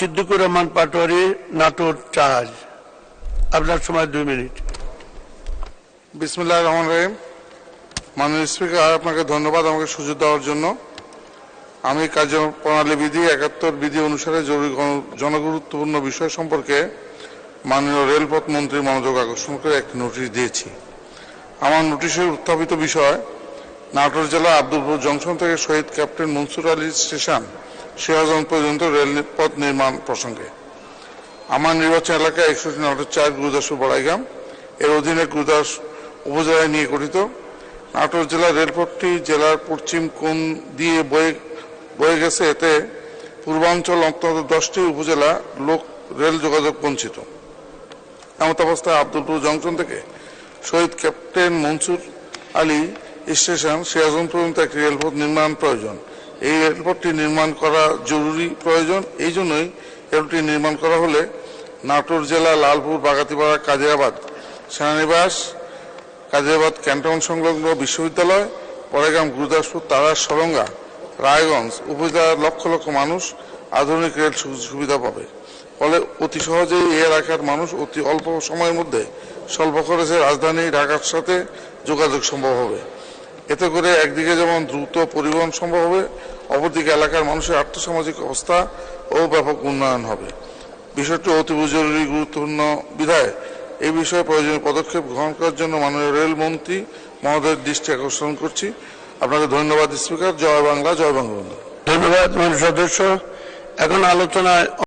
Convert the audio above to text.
সিদ্দিকুর রহমান পাটোয়ারি নাটোর জাহাজ আপনার সময় দুই মিনিট। বিসমুল্লাহ রহমান রহিম। মাননীয় স্পিকার, আপনাকে ধন্যবাদ আমাকে সুযোগ দেওয়ার জন্য। আমি কার্যপ্রণালী বিধি, একাত্তর বিধি অনুসারে জরুরি জনগুরুত্বপূর্ণ বিষয় সম্পর্কে মাননীয় রেলপথ মন্ত্রীর মনোযোগ আকর্ষণ করে একটি নোটিশ দিয়েছি। আমার নোটিশের উত্থাপিত বিষয়, নাটোর জেলা আব্দুলপুর জংশন থেকে শহীদ ক্যাপ্টেন মনসুর আলী স্টেশন। সিরাজগঞ্জ পর্যন্ত রেলপথ নির্মাণ প্রসঙ্গে। আমার নির্বাচন এলাকা একষট্টি নাটোর চার গুরুদাসপুর বড়াইগ্রাম এর অধীনে গুরুদাস উপজেলায় নিয়ে গঠিত। নাটোর জেলার রেলপথটি জেলার পশ্চিম কোণ দিয়ে বয়ে বয়ে গেছে, এতে পূর্বাঞ্চল অন্তত দশটি উপজেলা লোক রেল যোগাযোগ বঞ্চিত। এমত অবস্থায় আব্দুলপুর জংশন থেকে শহীদ ক্যাপ্টেন মনসুর আলী স্টেশন সিরাজগঞ্জ পর্যন্ত একটি রেলপথ নির্মাণ প্রয়োজন। এই রেলপথটি নির্মাণ করা জরুরি প্রয়োজন। এই জন্যই রেলটি নির্মাণ করা হলে নাটোর জেলা লালপুর বাগাতিপাড়া কাজিরাবাদ সেনানিবাস, কাজিরাবাদ ক্যান্টনমেন্ট সংলগ্ন বিশ্ববিদ্যালয় পরেগ্রাম গুরুদাসপুর তারার সরঙ্গা, রায়গঞ্জ উপজেলার লক্ষ লক্ষ মানুষ আধুনিক রেল সুবিধা পাবে। ফলে অতি সহজেই এই এলাকার মানুষ অতি অল্প সময়ের মধ্যে স্বল্প খরচে রাজধানী ঢাকার সাথে যোগাযোগ সম্ভব হবে। এতে করে একদিকে যেমন দ্রুত পরিবহন সম্ভব হবে, অপরদিকে এলাকার মানুষের আর্থসামাজিক অবস্থা ও ব্যাপক উন্নয়ন হবে। বিষয়টি অতীব জরুরি, গুরুত্বপূর্ণ বিধায় এই বিষয়ে প্রয়োজনীয় পদক্ষেপ গ্রহণ করার জন্য মাননীয় রেলমন্ত্রী মহোদয়ের দৃষ্টি আকর্ষণ করছি। আপনাকে ধন্যবাদ, স্পিকার। জয় বাংলা, জয় বঙ্গবন্ধু। ধন্যবাদ সদস্য। এখন আলোচনায়